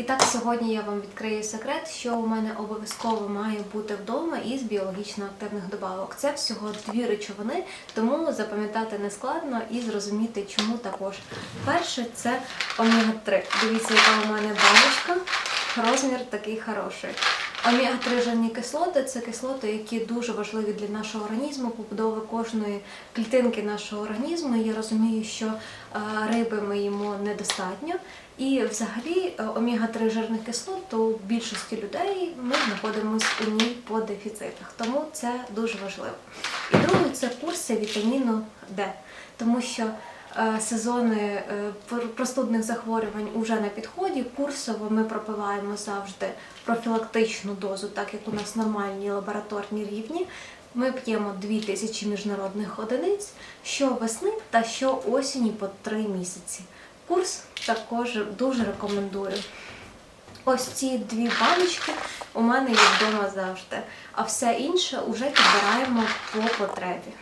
І так сьогодні я вам відкрию секрет, що у мене обов'язково має бути вдома із біологічно активних добавок. Це всього дві речовини, тому запам'ятати не складно і зрозуміти, чому також. Перше це омега-3. Дивіться, яка у мене баночка. Розмір такий хороший. Омега-3 жирні кислоти це кислоти, які дуже важливі для нашого організму, побудови кожної клітинки нашого організму. Я розумію, що е, риби ми їмо недостатньо. І взагалі е, омега-3 жирних кислот, у більшості людей ми знаходимося у ній по дефіцитах. Тому це дуже важливо. І друге це курси вітаміну Д, тому що сезони е, простудних захворювань вже на підході. Курсово ми пропиваємо завжди профілактичну дозу, так як у нас нормальні лабораторні рівні. Ми п'ємо 2000 міжнародних одиниць щовесни та щоосені по 3 місяці. Курс також дуже рекомендую. Ось ці дві баночки у мене є вдома завжди, а все інше вже підбираємо по потребі.